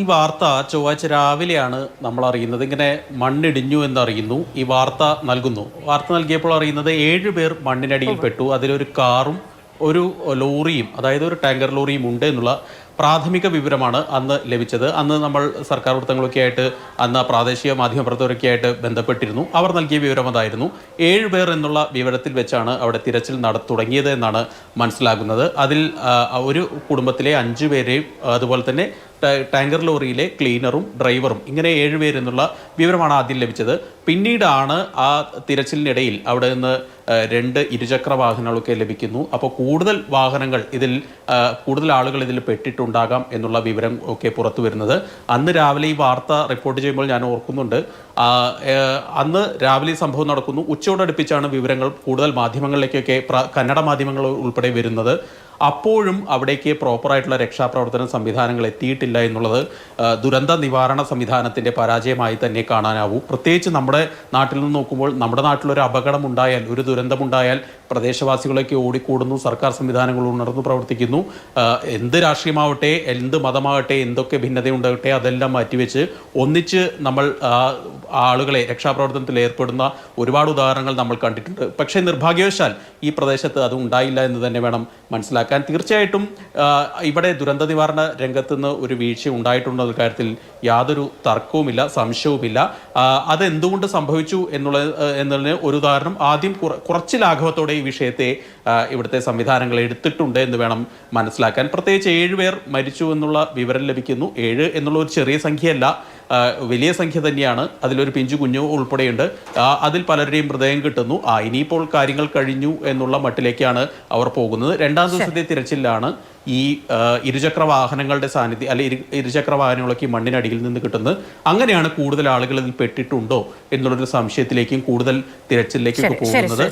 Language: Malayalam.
ഈ വാർത്ത ചൊവ്വാഴ്ച രാവിലെയാണ് നമ്മൾ അറിയുന്നത്. ഇങ്ങനെ മണ്ണിടിഞ്ഞു എന്നറിയുന്നു ഈ വാർത്ത നൽകുന്നു. വാർത്ത നൽകിയപ്പോൾ അറിയുന്നത് ഏഴ് പേർ മണ്ണിനടിയിൽ പെട്ടു. അതിലൊരു കാറും ഒരു ലോറിയും അതായത് ഒരു ടാങ്കർ ലോറിയും ഉണ്ട് എന്നുള്ള പ്രാഥമിക വിവരമാണ് അന്ന് ലഭിച്ചത്. അന്ന് നമ്മൾ സർക്കാർ വൃത്തങ്ങളൊക്കെ ആയിട്ട് അന്ന് പ്രാദേശിക മാധ്യമപ്രവർത്തകരൊക്കെ ആയിട്ട് ബന്ധപ്പെട്ടിരുന്നു. അവർ നൽകിയ വിവരം അതായിരുന്നു. ഏഴ് പേർ എന്നുള്ള വിവരത്തിൽ വെച്ചാണ് അവിടെ തിരച്ചിൽ നട തുടങ്ങിയത് എന്നാണ് മനസ്സിലാകുന്നത്. അതിൽ ഒരു കുടുംബത്തിലെ അഞ്ചു പേരെയും അതുപോലെ തന്നെ ടാങ്കർ ലോറിയിലെ ക്ലീനറും ഡ്രൈവറും ഇങ്ങനെ ഏഴുപേരെന്നുള്ള വിവരമാണ് ആദ്യം ലഭിച്ചത്. പിന്നീടാണ് ആ തിരച്ചിലിനിടയിൽ അവിടെ നിന്ന് രണ്ട് ഇരുചക്ര വാഹനങ്ങളൊക്കെ ലഭിക്കുന്നു. അപ്പോൾ കൂടുതൽ വാഹനങ്ങൾ ഇതിൽ കൂടുതൽ ആളുകൾ ഇതിൽ പെട്ടിട്ടുണ്ടാകാം എന്നുള്ള വിവരം ഒക്കെ പുറത്തു വരുന്നത്. അന്ന് രാവിലെ ഈ വാർത്ത റിപ്പോർട്ട് ചെയ്യുമ്പോൾ ഞാൻ ഓർക്കുന്നുണ്ട്. അന്ന് രാവിലെ സംഭവം നടക്കുന്നു. ഉച്ചയോടടുപ്പിച്ചാണ് വിവരങ്ങൾ കൂടുതൽ മാധ്യമങ്ങളിലേക്കൊക്കെ കന്നഡ മാധ്യമങ്ങൾ ഉൾപ്പെടെ വരുന്നത്. അപ്പോഴും അവിടേക്ക് പ്രോപ്പറായിട്ടുള്ള രക്ഷാപ്രവർത്തന സംവിധാനങ്ങൾ എത്തിയിട്ടില്ല എന്നുള്ളത് ദുരന്ത നിവാരണ സംവിധാനത്തിന്റെ പരാജയമായി തന്നെ കാണാനാവൂ. പ്രത്യേകിച്ച് നമ്മുടെ നാട്ടിൽ നിന്ന് നോക്കുമ്പോൾ നമ്മുടെ നാട്ടിലൊരു അപകടം ഉണ്ടായാൽ ഒരു ദുരന്തമുണ്ടായാൽ പ്രദേശവാസികളൊക്കെ ഓടിക്കൂടുന്നു സർക്കാർ സംവിധാനങ്ങൾ ഉണർന്നു പ്രവർത്തിക്കുന്നു. എന്ത് രാഷ്ട്രീയമാവട്ടെ എന്ത് മതമാവട്ടെ എന്തൊക്കെ ഭിന്നതയുണ്ടാകട്ടെ അതെല്ലാം മാറ്റിവെച്ച് ഒന്നിച്ച് നമ്മൾ ആളുകളെ രക്ഷാപ്രവർത്തനത്തിൽ ഏർപ്പെടുന്ന ഒരുപാട് ഉദാഹരണങ്ങൾ നമ്മൾ കണ്ടിട്ടുണ്ട്. പക്ഷേ നിർഭാഗ്യവശാൽ ഈ പ്രദേശത്ത് അത് ഉണ്ടായില്ല എന്ന് തന്നെ വേണം മനസ്സിലാക്കാൻ തീർച്ചയായിട്ടും ഇവിടെ ദുരന്ത നിവാരണ രംഗത്ത് നിന്ന് ഒരു വീഴ്ച ഉണ്ടായിട്ടുണ്ടെന്ന കാര്യത്തിൽ യാതൊരു തർക്കവുമില്ല സംശയവുമില്ല. അതെന്തുകൊണ്ട് സംഭവിച്ചു എന്നുള്ള ആ, എന്നുള്ളതിന് ഒരു ഉദാഹരണം. ആദ്യം കുറ- കുറച്ച് ലാഘവത്തോടെ ഈ വിഷയത്തെ ഇവിടുത്തെ സംവിധാനങ്ങൾ എടുത്തിട്ടുണ്ട് എന്ന് വേണം മനസ്സിലാക്കാൻ. പ്രത്യേകിച്ച് ഏഴുപേർ മരിച്ചു എന്നുള്ള വിവരം ലഭിക്കുന്നു. ഏഴ് എന്നുള്ള ഒരു ചെറിയ സംഖ്യയല്ല. വലിയ സംഖ്യ തന്നെയാണ്. അതിലൊരു പിഞ്ചു കുഞ്ഞു ഉൾപ്പെടെയുണ്ട്. അതിൽ പലരുടെയും ഹൃദയം കിട്ടുന്നു. ആ ഇനിയിപ്പോൾ കാര്യങ്ങൾ കഴിഞ്ഞു എന്നുള്ള മട്ടിലേക്കാണ് അവർ പോകുന്നത്. രണ്ടാം ദിവസത്തെ തിരച്ചിലാണ് ഈ ഇരുചക്ര വാഹനങ്ങളുടെ സാന്നിധ്യം അല്ലെ ഇരു ഇരുചക്ര വാഹനങ്ങളൊക്കെ മണ്ണിനടിയിൽ നിന്ന് കിട്ടുന്നത്. അങ്ങനെയാണ് കൂടുതൽ ആളുകൾ ഇതിൽ പെട്ടിട്ടുണ്ടോ എന്നുള്ളൊരു സംശയത്തിലേക്കും കൂടുതൽ തിരച്ചിലേക്കും പോകുന്നത്.